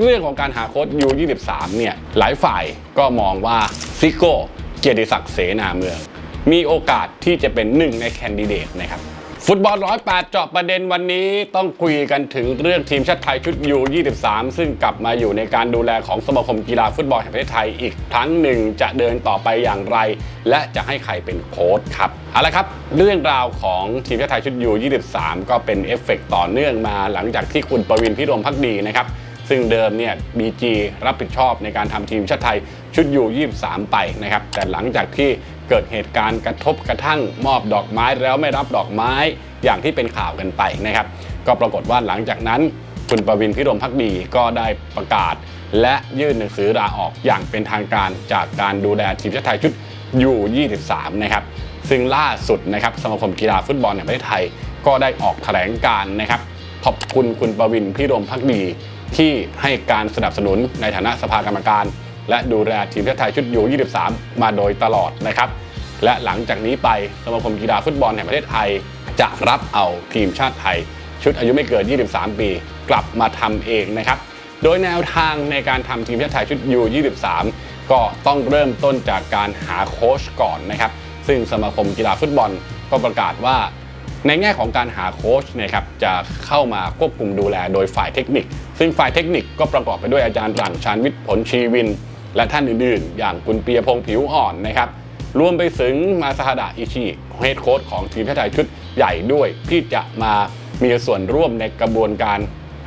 เรื่องของการหาโค้ชยู23เนี่ยหลายฝ่ายก็มองว่าซิโก้เกียรติศักดิ์เสนาเมือง มีโอกาสที่จะเป็นหนึ่งในแคนดิเดตนะครับ ฟุตบอลร้อยแปดเจาะประเด็นวันนี้ต้องคุยกันถึงเรื่องทีมชาติไทยชุดยู23ซึ่งกลับมาอยู่ในการดูแลของสมาคมกีฬาฟุตบอลแห่งประเทศไทยอีกครั้งหนึ่งจะเดินต่อไปอย่างไร และจะให้ใครเป็นโค้ชครับเอาละครับ เรื่องราวของทีมชาติไทยชุดยู23ก็เป็นเอฟเฟกต์ต่อเนื่องมาหลังจากที่คุณประวินพิรมพักดีนะครับ ซึ่งเดิมเนี่ยบีจีรับผิดชอบในการทำทีมชาติไทยชุดยู23 ไปนะครับ แต่หลังจากที่เกิดเหตุการณ์กระทบกระทั่งมอบดอกไม้แล้วไม่รับดอกไม้อย่างที่เป็นข่าวกันไปนะครับ ก็ปรากฏว่าหลังจากนั้นคุณประวินพิรมพักดีก็ได้ประกาศ และยื่นหนังสือลาออกอย่างเป็นทางการจากการดูแลทีมชาติไทยชุดยู23 นะครับ ซึ่งล่าสุดนะครับสมาคมกีฬาฟุตบอลแห่งประเทศไทย ก็ได้ออกแถลงการนะครับขอบคุณคุณประวินพิรมพักดี ที่ให้การสนับสนุนในฐานะสภากรรมการ และดูแลทีมชาติไทยชุดยู 23 มาโดยตลอดนะครับ และหลังจากนี้ไปสมาคมกีฬาฟุตบอลแห่งประเทศไทย จะรับเอาทีมชาติไทย ชุดอายุไม่เกิน 23 ปี กลับมาทำเองนะครับ โดยแนวทางในการทำทีมชาติไทยชุดยู 23 ก็ต้องเริ่มต้นจากการหาโค้ชก่อนนะครับ ซึ่งสมาคมกีฬาฟุตบอลก็ประกาศว่า ในแง่ของการหาโค้ชนะครับจะเข้ามาควบคุมดูแลโดยฝ่ายเทคนิค ซึ่งฝ่ายเทคนิคก็ประกอบไปด้วยอาจารย์หลังชานวิทย์ผลชีวิน และท่านอื่นๆ อย่างคุณเปียพงผิวอ่อนนะครับรวมไปถึงมาซาฮาดะอิชิเฮดโค้ชของทีมชาติไทยชุดใหญ่ด้วย ที่จะมามีส่วนร่วมในกระบวนการ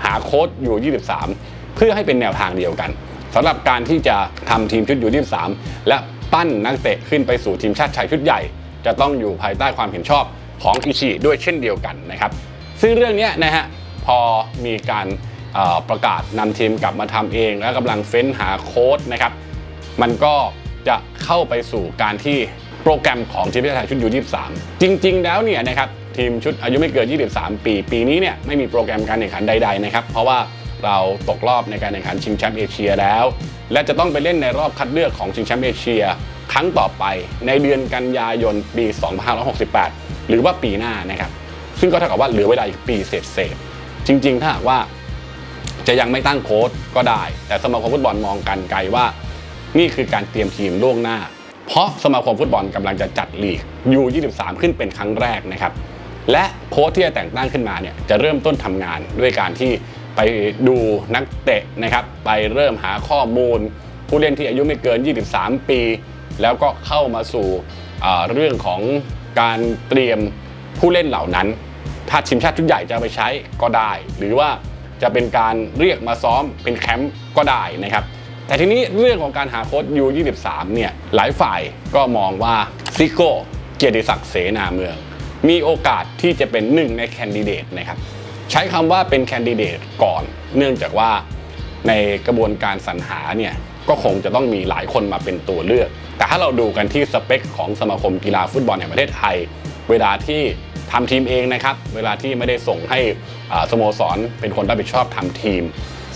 หาโค้ชอยู่ 23 เพื่อให้เป็นแนวทางเดียวกันสำหรับการที่จะทำทีมชุดอยู่ 23 และปั้นนักเตะขึ้นไปสู่ทีมชาติชายชุดใหญ่ จะต้องอยู่ภายใต้ความเห็นชอบ ของอิชิด้วยเช่นเดียวกันนะครับ ซึ่งเรื่องนี้นะฮะพอมีการประกาศนำทีมกลับมาทำเอง และกำลังเฟ้นหาโค้ดนะครับ มันก็จะเข้าไปสู่การที่โปรแกรมของทีมชาติไทยชุดยู23 จริง ๆ แล้วเนี่ยนะครับทีมชุดอายุไม่เกิน 23 ปี ปีนี้เนี่ยไม่มีโปรแกรมการแข่งขันใด ๆ นะครับ เพราะว่าเราตกรอบในการแข่งขันชิงแชมป์เอเชียแล้ว และจะต้องไปเล่นในรอบคัดเลือกของชิงแชมป์เอเชีย ครั้งต่อไปในเดือนกันยายนปี 2568 หรือว่าปีหน้านะครับ ซึ่งก็เท่ากับว่าเหลือเวลาอีกปีเศษๆจริง ๆ ถ้าหากว่าจะยังไม่ตั้งโค้ดก็ได้ แต่สมาคมฟุตบอลมองกันไกลว่า นี่คือการเตรียมทีมล่วงหน้า เพราะสมาคมฟุตบอลกำลังจะจัดลีก U23 ขึ้นเป็นครั้งแรกนะครับ และโค้ชที่จะแต่งตั้งขึ้นมาเนี่ยจะเริ่มต้นทำงานด้วยการที่ไปดูนักเตะนะครับ ไปเริ่มหาข้อมูล ผู้เล่นที่อายุไม่เกิน 23 ปี แล้วก็เข้ามาสู่เรื่องของ การเตรียมผู้เล่นเหล่านั้น ถ้าทีมชาติชุดใหญ่จะไปใช้ก็ได้ หรือว่าจะเป็นการเรียกมาซ้อมเป็นแคมป์ก็ได้นะครับ แต่ทีนี้เรื่องของการหาโค้ช U23 เนี่ยหลายฝ่ายก็มองว่าซิโก้เกียรติศักดิ์เสนาเมือง มีโอกาสที่จะเป็นหนึ่งในแคนดิเดตนะครับใช้คำว่าเป็นแคนดิเดตก่อน เนื่องจากว่าในกระบวนการสรรหาเนี่ยก็คงจะต้องมีหลายคนมาเป็นตัวเลือก แต่ถ้าเราดูกันที่สเปคของสมาคมกีฬาฟุตบอลแห่งประเทศไทย เวลาที่ทำทีมเองนะครับ เวลาที่ไม่ได้ส่งให้สโมสรเป็นคนรับผิดชอบทำทีม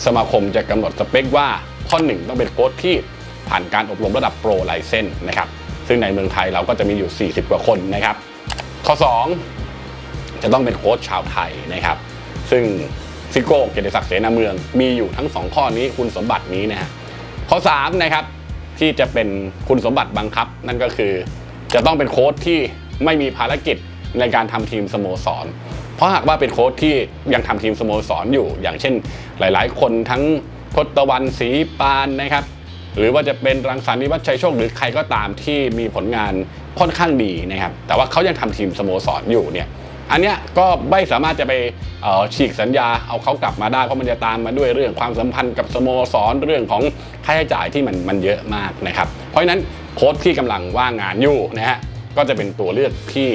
สมาคมจะกำหนดสเปคว่าข้อหนึ่งต้องเป็นโค้ชที่ผ่านการอบรมระดับโปรไลเซนนะครับ ซึ่งในเมืองไทยเราก็จะมีอยู่ 40 กว่าคนนะครับ ข้อ 2 จะต้องเป็นโค้ชชาวไทยนะครับ ซึ่งซิโก้เกียรติศักดิ์เสนาเมืองมีอยู่ทั้ง 2 ข้อนี้คุณสมบัตินี้นะฮะข้อ3นะครับ ที่จะเป็นคุณสมบัติบังคับ นั่นก็คือ จะต้องเป็นโค้ชที่ไม่มีภารกิจในการทำทีมสโมสร เพราะหากว่าเป็นโค้ชที่ยังทำทีมสโมสรอยู่ อย่างเช่น หลาย ๆ คนทั้งทศตวรรณศรีปานนะครับ หรือว่าจะเป็นรังสรรค์นิวัฒชัยโชคหรือใครก็ตามที่มีผลงานค่อนข้างดีนะครับ แต่ว่าเขายังทำทีมสโมสรอยู่เนี่ย อันเนี้ยก็ไม่สามารถจะไปฉีกสัญญาเอาเขากลับมาได้เพราะมันจะตามมาด้วยเรื่องความสัมพันธ์กับสโมสรเรื่องของค่าใช้จ่ายที่มันมันเยอะมากนะครับ เพราะฉะนั้นโค้ชที่กำลังว่างงานอยู่นะฮะก็จะเป็นตัวเลือกที่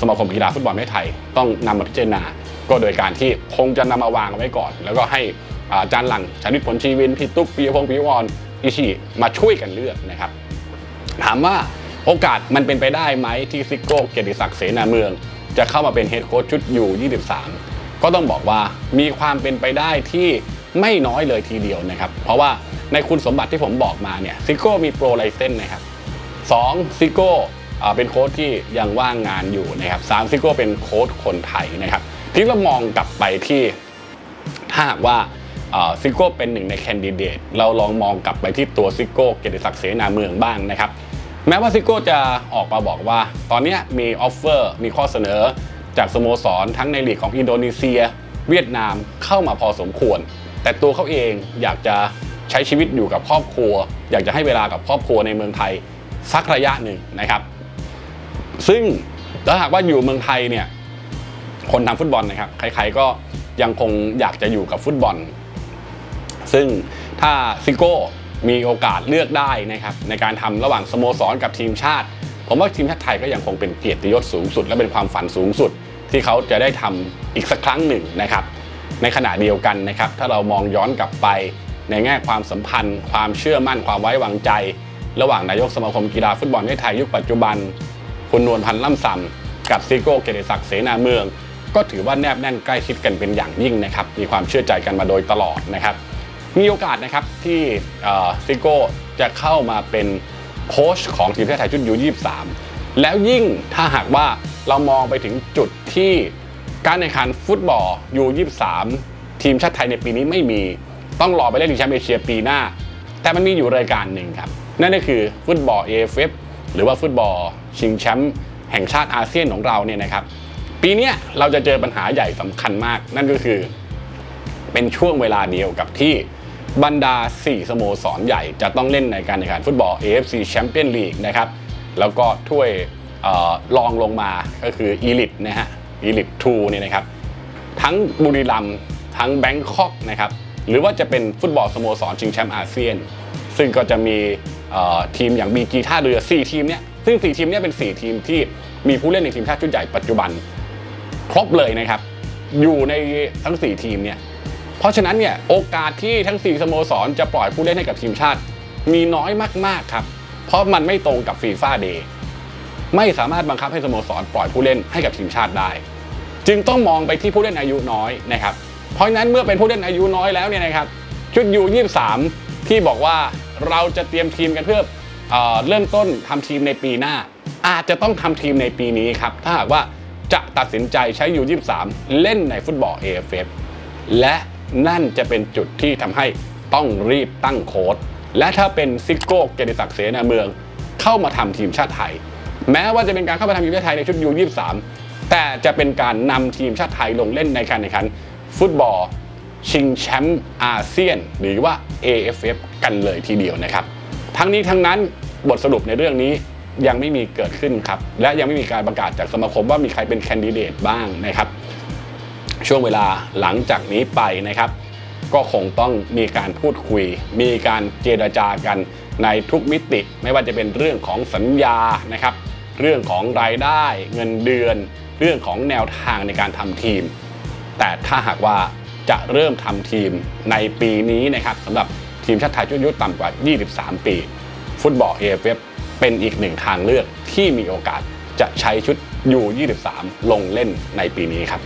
สมาคมกีฬาฟุตบอลไทย ต้องนำมาพิจารณา ก็โดยการที่คงจะนำมาวางไว้ก่อน แล้วก็ให้อาจารย์หลังชานิตผลชีวินพี่ตุ๊กปีพงศ์ปีวรอิชิมาช่วยกันเลือกนะครับ ถามว่าโอกาสมันเป็นไปได้ไหมที่ซิโก้เกียรติศักดิ์เสนาเมือง จะเข้ามาเป็นเฮดโค้ชชุดยู23 ก็ต้องบอกว่ามีความเป็นไปได้ที่ไม่น้อยเลยทีเดียวนะครับ เพราะว่าในคุณสมบัติที่ผมบอกมาเนี่ยซิโก้มีโปรไลเซนนะครับ2ซิโก้เป็นโค้ชที่ยังว่างงานอยู่นะครับสามซิโก้เป็นโค้ชคนไทยนะครับทีนี้เรามองกลับไปที่ถ้าหากว่าซิโก้เป็นหนึ่งในแคนดิเดต เราลองมองกลับไปที่ตัวซิโก้เกียรติศักดิ์เสนาเมืองบ้างนะครับ แม้ว่าซิโก้จะออกมาบอกว่า ตอนนี้มีออฟเฟอร์มีข้อเสนอ จากสโมสรทั้งในลีกของอินโดนีเซีย เวียดนามเข้ามาพอสมควร แต่ตัวเขาเองอยากจะใช้ชีวิตอยู่กับครอบครัว อยากจะให้เวลากับครอบครัวในเมืองไทยสักระยะหนึ่งนะครับ ซึ่งถ้าหากว่าอยู่เมืองไทยเนี่ยคนทำฟุตบอลนะครับใครๆก็ยังคงอยากจะอยู่กับฟุตบอล ซึ่งถ้าซิโก้ มีโอกาสเลือกได้นะครับในการทำระหว่างสโมสรกับทีมชาติ ผมว่าทีมชาติไทยก็ยังคงเป็นเกียรติยศสูงสุด และเป็นความฝันสูงสุด ที่เขาจะได้ทำอีกสักครั้งหนึ่งนะครับ ในขณะเดียวกันนะครับ ถ้าเรามองย้อนกลับไปในแง่ความสัมพันธ์ ความเชื่อมั่นความไว้วางใจ ระหว่างนายกสมาคมกีฬาฟุตบอลไทยยุคปัจจุบัน คุณนวลพันธ์ล่ำซำกับซิโก้เกียรติศักดิ์เสนาเมือง ก็ถือว่าแนบแน่นใกล้ชิดกันเป็นอย่างยิ่งนะครับมีความเชื่อใจกันมาโดยตลอดนะครับ มีโอกาสนะครับที่ซิโก้จะเข้ามาเป็นโค้ชของทีมชาติไทยชุดยู23 แล้วยิ่งถ้าหากว่าเรามองไปถึงจุดที่การแข่งขันฟุตบอลยู23 ทีมชาติไทยในปีนี้ไม่มีต้องรอไปเล่นชิงแชมป์เอเชียปีหน้า แต่มันมีอยู่รายการหนึ่งครับ นั่นก็คือฟุตบอล AFF หรือว่าฟุตบอลชิงแชมป์แห่งชาติอาเซียนของเราเนี่ยนะครับ ปีนี้เราจะเจอปัญหาใหญ่สำคัญมาก นั่นก็คือ เป็นช่วงเวลาเดียวกับที่ บรรดา 4 สโมสรใหญ่จะต้องเล่นในการแข่งขันฟุตบอล AFC Champion League นะครับ แล้วก็ถ้วยเอ่อรองลงมาก็คือ Elite นะฮะ Elite 2เนี่ยนะครับ ทั้งบุรีรัมย์ทั้งแบงคอกนะครับ หรือว่าจะเป็นฟุตบอลสโมสรชิงแชมป์อาเซียน ซึ่งก็จะมีทีมอย่างบีจีท่าเรือ 4 ทีมเนี้ยซึ่ง 4 ทีมเนี้ยเป็น 4 ทีมที่มีผู้เล่นในทีมชาติชุดใหญ่ปัจจุบัน ครบเลยนะครับ อยู่ในทั้ง 4 ทีมเนี่ย เพราะฉะนั้นเนี่ยโอกาสที่ทั้ง 4สโมสรจะปล่อยผู้เล่นให้กับทีมชาติ มีน้อยมากๆครับ เพราะมันไม่ตรงกับฟีฟ่าเดย์ไม่สามารถบังคับให้สโมสรปล่อยผู้เล่นให้กับทีมชาติได้ จึงต้องมองไปที่ผู้เล่นอายุน้อยนะครับ เพราะนั้นเมื่อเป็นผู้เล่นอายุน้อยแล้วเนี่ยนะครับชุดยู23ที่บอกว่าเราจะเตรียมทีมกันเพื่อเอเริ่มต้นทำทีมในปีหน้า อาจจะต้องทำทีมในปีนี้ครับถ้าหากว่าจะตัดสินใจใช้ยู23เล่นในฟุตบอล AFF และ นั่นจะเป็นจุดที่ทำให้ต้องรีบตั้งโค้ดและถ้าเป็นซิโก้เกียรติศักดิ์เสนาเมือง เข้ามาทำทีมชาติไทย แม้ว่าจะเป็นการเข้ามาทำทีมชาติไทยในชุดยู23แต่จะเป็นการนำทีมชาติไทยลงเล่นในการแข่งขัน ฟุตบอล ชิงแชมป์อาเซียน หรือว่า AFF กันเลยทีเดียวนะครับ ทั้งนี้ทั้งนั้นบทสรุปในเรื่องนี้ยังไม่มีเกิดขึ้นครับ และยังไม่มีการประกาศจากสมาคมว่ามีใครเป็นแคนดิเดตบ้างนะครับ ช่วงเวลาหลังจากนี้ไปนะครับ ก็คงต้องมีการพูดคุย มีการเจรจากันในทุกมิติ ไม่ว่าจะเป็นเรื่องของสัญญานะครับ เรื่องของรายได้เงินเดือน เรื่องของแนวทางในการทำทีม แต่ถ้าหากว่าจะเริ่มทำทีมในปีนี้นะครับสำหรับทีมชาติไทยชุดอายุต่ำกว่า 23 ปี ฟุตบอล AFF เป็นอีกหนึ่งทางเลือกที่มีโอกาสจะใช้ชุด U23 ลงเล่นในปีนี้ครับ